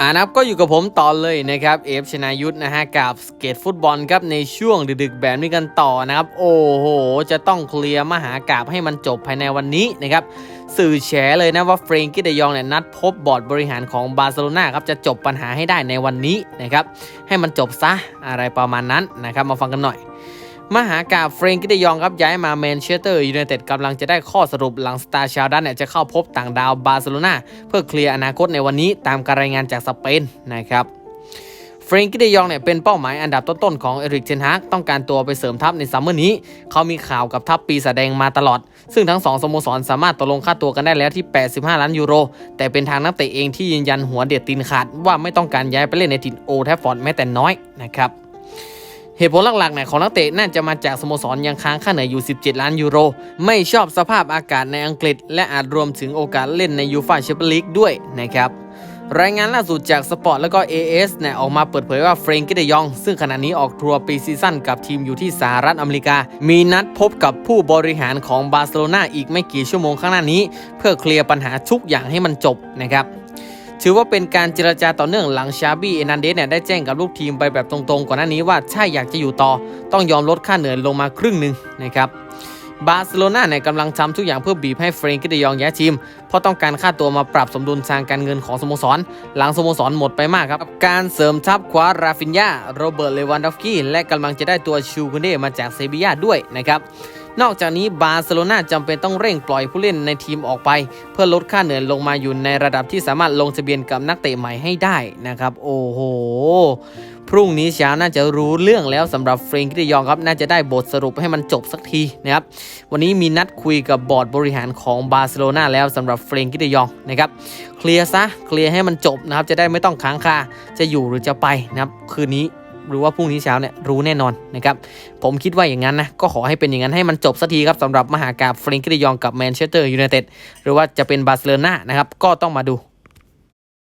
อ่านับก็อยู่กับผมต่อเลยนะครับเอฟชนายุทธนะฮะกับสเกตฟุตบอลครับในช่วงดึกๆแบบนี้กันต่อนะครับ โอ้โห จะต้องเคลียร์มหากราบให้มันจบภายในวันนี้นะครับ สื่อแฉเลยนะว่าเฟรงกี้เดยองเนี่ยนัดพบบอร์ดบริหารของบาร์เซโลนาครับจะจบปัญหาให้ได้ในวันนี้นะครับ ให้มันจบซะอะไรประมาณนั้นนะครับ มาฟังกันหน่อย มหากาเฟรงกิเดยองครับย้ายมาแมนเชสเตอร์ยูไนเต็ดกำลังจะได้ข้อสรุปหลังสตาร์ชาวดันเนี่ยจะเข้าพบต่างดาวบาร์เซโลนาเพื่อเคลียร์อนาคตในวันนี้ตามการรายงานจากสเปนนะครับเฟรงกิเดยองเนี่ยเป็นเป้าหมายอันดับต้นๆของเอริกเทนฮากต้องการตัวไปเสริมทัพในซัมเมอร์นี้ เขามีข่าวกับทัพปีศาจแดงมาตลอด ซึ่งทั้งสองสโมสรสามารถตกลงค่าตัวกันได้แล้วที่ 85 ล้านยูโร แต่เป็นทางนักเตะเองที่ยืนยันหัวเด็ดตีนขาดว่าไม่ต้องการย้ายไปเล่นในถิ่นโอแทฟฟอร์ดแม้แต่น้อยนะครับ เหตุผลหลักๆเนี่ยของนักเตะน่าจะมาจากสโมสรยังค้างค่าเหนื่อยอยู่ 17 ล้านยูโร ไม่ชอบสภาพอากาศในอังกฤษ และอาจรวมถึงโอกาสเล่นในยูฟ่าแชมเปี้ยนลีกด้วยนะครับรายงานล่าสุดจากสปอร์ตแล้วก็ AS เนี่ยออกมาเปิดเผยว่าเฟรงกี้เดยอง ซึ่งขณะนี้ออกทัวร์ปีซีซั่นกับทีมอยู่ที่สหรัฐอเมริกา มีนัดพบกับผู้บริหารของบาร์เซโลนาอีกไม่กี่ชั่วโมงข้างหน้านี้ เพื่อเคลียร์ปัญหาทุกอย่างให้มันจบนะครับ ถือว่าเป็นการเจรจาต่อเนื่องหลังชาบี้เอนันเดสเนี่ยได้แจ้งกับลูกทีมไปแบบตรงๆ ก่อนหน้านี้ว่าถ้าอยากจะอยู่ต่อ ต้องยอมลดค่าเหนื่อยลงมาครึ่งหนึ่งนะครับบาร์เซโลนาเนี่ยกำลังทำทุกอย่างเพื่อบีบให้เฟรนกี้เดยองย้ายทีม เพราะต้องการค่าตัวมาปรับสมดุลทางการเงินของสโมสร หลังสโมสรหมดไปมากครับ การเสริมทัพคว้าราฟินยาโรเบิร์ตเลวันดอฟกี้และกำลังจะได้ตัวชูกุนเดมาจากเซบียาด้วยนะครับ นอกจากนี้บาร์เซโลนาจำเป็นต้องเร่งปล่อยผู้เล่นในทีมออกไป เพื่อลดค่าเหนื่อยลงมาอยู่ในระดับที่สามารถลงทะเบียนกับนักเตะใหม่ให้ได้นะครับ โอ้โห พรุ่งนี้เช้าน่าจะรู้เรื่องแล้วสำหรับเฟรงกี้ยองครับ น่าจะได้บทสรุปให้มันจบสักทีนะครับ วันนี้มีนัดคุยกับบอร์ดบริหารของบาร์เซโลนาแล้วสำหรับเฟรงกี้ยองนะครับเคลียร์ซะเคลียร์ให้มันจบนะครับจะได้ไม่ต้องค้างคาจะอยู่หรือจะไปนะครับคืนนี้ รือว่าพรุ่งนี้เช้าเนี่ยรู้แน่นอนนะครับผมคิดว่าอย่างนั้นนะก็ขอให้เป็นอย่างนั้นให้มันจบสักทีครับสำหรับมหากาบเฟรงกี้เดยองกับแมนเชสเตอร์ยูไนเต็ดหรือว่าจะเป็นบาร์เซโลนานะครับก็ต้องมาดู